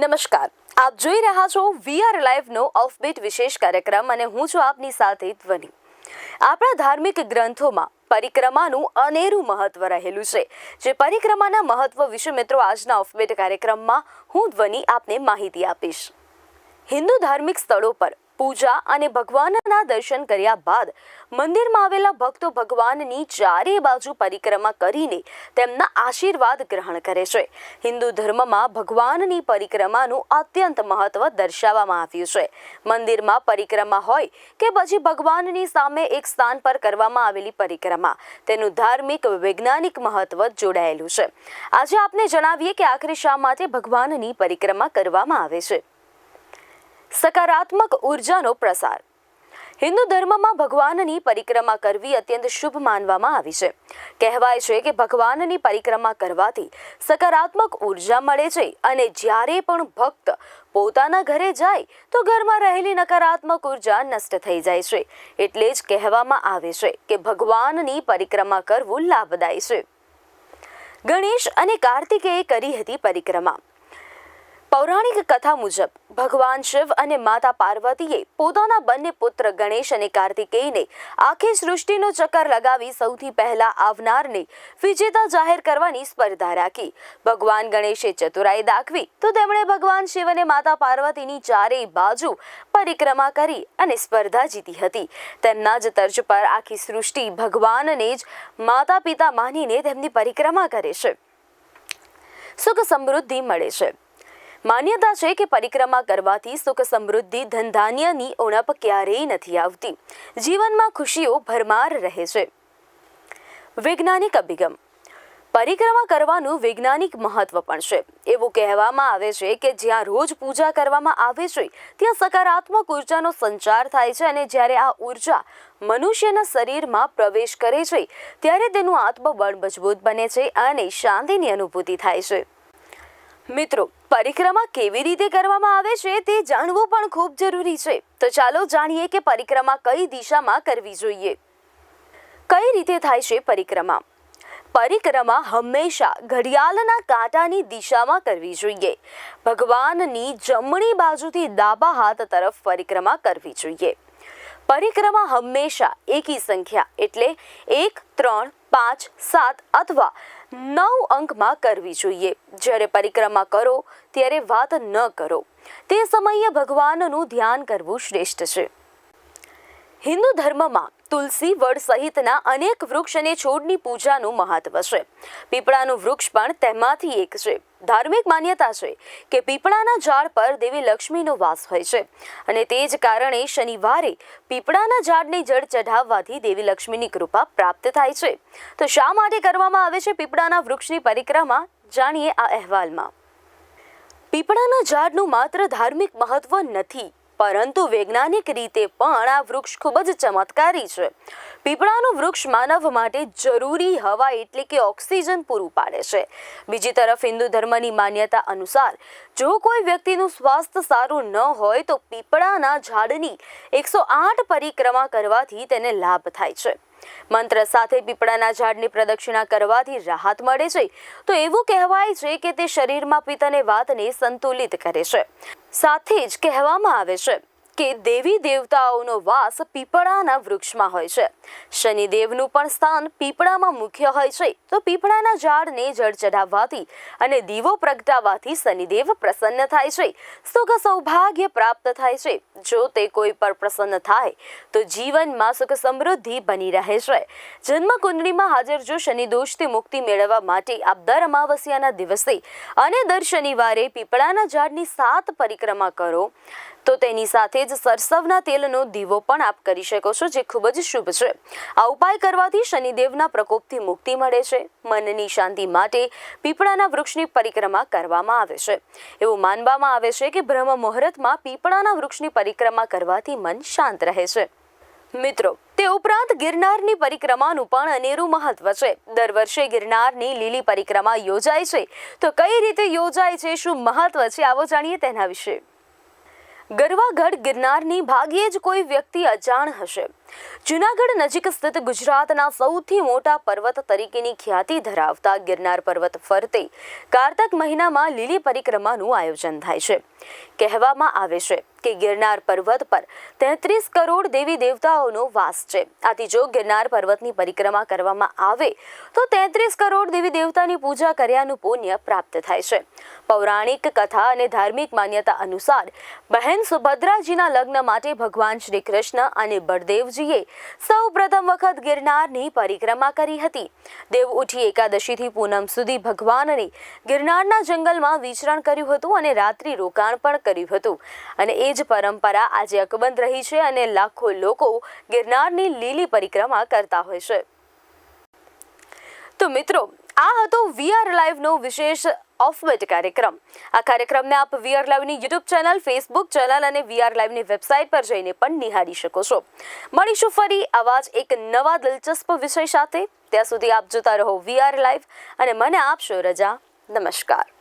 નમસ્કાર. આપ જોઈ રહ્યા છો વીઆર લાઈવનો ઓફબીટ વિશેષ કાર્યક્રમ અને હું છું આપની સાથે ધ્વનિ. આપણા ધાર્મિક ગ્રંથોમાં પરિક્રમાનું અનેરું મહત્વ રહેલું છે. જે પરિક્રમાના મહત્વ વિશે મિત્રો આજના ઓફબીટ કાર્યક્રમમાં હું ધ્વનિ આપને માહિતી આપીશ. હિન્દુ ધાર્મિક સ્થળો પર પૂજા અને ભગવાનના દર્શન કર્યા બાદ મંદિરમાં આવેલા ભક્તો ભગવાનની ચારે બાજુ પરિક્રમા કરીને તેમના આશીર્વાદ ગ્રહણ કરે છે. હિન્દુ ધર્મમાં ભગવાનની પરિક્રમાનું અત્યંત મહત્વ દર્શાવવામાં આવ્યું છે. મંદિરમાં પરિક્રમા હોય કે પછી ભગવાનની સામે એક સ્થાન પર કરવામાં આવેલી પરિક્રમા, તેનું ધાર્મિક, વૈજ્ઞાનિક મહત્વ જોડાયેલું છે. આજે આપને જણાવીએ કે આખરે શા માટે ભગવાનની પરિક્રમા કરવામાં આવે છે? સકારાત્મક ઉર્જાનો પ્રસાર. હિન્દુ ધર્મમાં ભગવાનની પરિક્રમા કરવી અત્યંત શુભ માનવામાં આવી છે. કહેવાય છે કે ભગવાનની પરિક્રમા કરવાથી સકારાત્મક ઊર્જા મળે છે અને જ્યારે પણ ભક્ત પોતાના ઘરે જાય તો ઘરમાં રહેલી નકારાત્મક ઊર્જા નષ્ટ થઈ જાય છે. એટલે જ કહેવામાં આવે છે કે ભગવાનની પરિક્રમા કરવું લાભદાયી છે. ગણેશ અને કાર્તિકેયે કરી હતી પરિક્રમા. પૌરાણિક કથા મુજબ, ભગવાન શિવ અને માતા પાર્વતીએ પોતાના બંને પુત્ર ગણેશ અને કાર્તિકેયને આખી સૃષ્ટિનો ચક્કર લગાવી સૌથી પહેલા આવનારને વિજેતા જાહેર કરવાની સ્પર્ધા રાખી. ભગવાન ગણેશે ચતુરાઈ દાખવી તો તેમણે ભગવાન શિવ અને માતા પાર્વતીની ચારેય બાજુ પરિક્રમા કરી અને સ્પર્ધા જીતી હતી. તેમના જ તર્જ પર આખી સૃષ્ટિ ભગવાનને જ માતા પિતા માનીને તેમની પરિક્રમા કરે છે. સુખ સમૃદ્ધિ મળે છે. માન્યતા છે કે પરિક્રમા કરવાથી સુખ સમૃદ્ધિ ધન ધાન્યની ઉણપ ક્યારેય નથી આવતી. જીવનમાં ખુશીઓ ભરમાર રહે છે. વૈજ્ઞાનિક અભિગમ. પરિક્રમા કરવાનું વૈજ્ઞાનિક મહત્વ પણ છે. એવું કહેવામાં આવે છે કે જ્યાં રોજ પૂજા કરવામાં આવે છે, ત્યાં સકારાત્મક ઉર્જાનો સંચાર થાય છે અને જ્યારે આ ઊર્જા મનુષ્યના શરીરમાં પ્રવેશ કરે છે, ત્યારે તેનું આત્મબળ મજબૂત બને છે અને શાંતિની અનુભૂતિ થાય છે. મિત્રો પરિક્રમા કેવી રીતે કરવામાં આવે છે તે જાણવું પણ ખૂબ જરૂરી છે. તો ચાલો જાણીએ કે પરિક્રમા કઈ દિશામાં કરવી જોઈએ. કઈ રીતે થાય છે પરિક્રમા? પરિક્રમા હંમેશા ઘડિયાળના કાંટાની દિશામાં કરવી જોઈએ. ભગવાનની જમણી બાજુથી ડાબા હાથ તરફ પરિક્રમા કરવી જોઈએ. પરિક્રમા હંમેશા એકી સંખ્યા એટલે એક, ત્રણ, પાંચ, સાત અથવા નવ અંકમાં કરવી જોઈએ. જ્યારે પરિક્રમા કરો, ત્યારે વાત ન કરો. તે સમયે ભગવાનનું ધ્યાન કરવું શ્રેષ્ઠ છે. હિન્દુ ધર્મમાં તુલસી વડ સહિતના અનેક વૃક્ષ અને છોડની પૂજાનું મહત્વ છે. પીપળાનું વૃક્ષ પણ તેમાંથી એક છે. ધાર્મિક માન્યતા છે કે પીપળાના ઝાડ પર દેવી લક્ષ્મીનો વાસ હોય છે. અને તે જ કારણે શનિવારે પીપળાના ઝાડને જળ ચઢાવવાથી દેવી લક્ષ્મીની કૃપા પ્રાપ્ત થાય છે. તો શા માટે કરવામાં આવે છે પીપળાના વૃક્ષની પરિક્રમા? જાણીએ આ અહેવાલમાં. પીપળાના ઝાડનું માત્ર ધાર્મિક મહત્વ નથી પરંતુ વૈજ્ઞાનિક રીતે પણ આ વૃક્ષ ખૂબ જ ચમત્કારી છે. પીપળાનું વૃક્ષ માનવ માટે જરૂરી હવા એટલે કે ઓક્સિજન પૂરું પાડે છે. બીજી તરફ હિન્દુ ધર્મની માન્યતા અનુસાર, જો કોઈ વ્યક્તિનું સ્વાસ્થ્ય સારું ન હોય તો પીપળાના ઝાડની એકસો આઠ પરિક્રમા કરવાથી તેને લાભ થાય છે. મંત્ર સાથે પીપળાના ઝાડની પ્રદક્ષિણા કરવાથી રાહત મળે છે. તો એવું કહેવાય છે કે તે શરીરમાં પિત્ત અને વાતને સંતુલિત કરે છે. સાથે જ કહેવામાં આવે છે. કે દેવી દેવતાઓનો વાસ પીપળાના વૃક્ષમાં હોય છે. શનિદેવનું પણ સ્થાન પીપળામાં મુખ્ય હોય છે. તો પીપળાના ઝાડને જળ ચઢાવવાથી અને દીવો પ્રગટાવવાથી શનિદેવ પ્રસન્ન થાય છે. સુખ સૌભાગ્ય પ્રાપ્ત થાય છે. જો તે કોઈ પર પ્રસન્ન થાય, તો જીવનમાં સુખ સમૃદ્ધિ બની રહે છે. જન્મ કુંડળીમાં હાજર જો શનિ દોષથી મુક્તિ મેળવવા માટે આપ દર અમાવસ્યાના દિવસે અને દર શનિવારે પીપળાના ઝાડની સાત પરિક્રમા કરો, તો તેની સાથે જ સરસવના તેલનો દીવો પણ આપ કરી શકો છો, જે ખૂબ જ શુભ છે. આ ઉપાય કરવાથી શનિદેવના પ્રકોપથી મુક્તિ મળે છે. મનની શાંતિ માટે પીપળાના વૃક્ષની પરિક્રમા કરવામાં આવે છે. એવું માનવામાં આવે છે કે બ્રહ્મ મુહૂર્તમાં પીપળાના વૃક્ષની પરિક્રમા કરવાથી મન શાંત રહે છે. મિત્રો, તે ઉપરાંત ગિરનારની પરિક્રમાનું પણ અનેરું મહત્વ છે. દર વર્ષે ગિરનારની લીલી પરિક્રમા યોજાય છે. તો કઈ રીતે યોજાય છે? શું મહત્વ છે? આવો જાણીએ તેના વિશે. ગરવાગઢ ગિરનારની ભાગ્યે જ કોઈ વ્યક્તિ અજાણ હશે. જૂનાગઢ નજીક સ્થિત ગુજરાતના સૌથી મોટા પર્વત તરીકેની ખ્યાતિ ધરાવતા ગિરનાર પર્વત ફરતે કારતક મહિનામાં લીલી પરિક્રમાનું આયોજન થાય છે. કહેવામાં આવે છે કે ગિરનાર પર્વત પર તેત્રીસ કરોડ દેવી દેવતાઓનો વાસ છે. આથી જો ગિરનાર પર્વતની પરિક્રમા કરવામાં આવે, તો તેત્રીસ કરોડ દેવી દેવતાની પૂજા કર્યાનું પુણ્ય પ્રાપ્ત થાય છે. પૌરાણિક કથા અને ધાર્મિક માન્યતા અનુસાર, બહેન સુભદ્રાજીના લગ્ન માટે ભગવાન શ્રી કૃષ્ણ અને બળદેવજીએ સૌ પ્રથમ વખત ગિરનારની પરિક્રમા કરી હતી. દેવ ઉઠી એકાદશીથી પૂનમ સુધી ભગવાનને ગિરનારના જંગલમાં વિચરણ કર્યું હતું અને રાત્રિ રોકાણ પણ કર્યું હતું. અને એ જ પરંપરા આજે અકબંધ રહી છે અને લાખો લોકો ગિરનારની લીલી પરિક્રમા કરતા હોય છે. તો મિત્રો, આ હતો વીઆર લાઈવનો વિશેષ ઓફબીટ કાર્યક્રમ. આ કાર્યક્રમને આપ વીઆર લાઈવની યુટ્યુબ ચેનલ, ફેસબુક ચેનલ અને વીઆર લાઈવની વેબસાઇટ પર જઈને પણ નિહાળી શકો છો. મળીશું ફરી આવા એક નવા દિલચસ્પ વિષય સાથે. ત્યાં સુધી આપ જોતા રહો વીઆર લાઈવ અને મને આપશો રજા. નમસ્કાર.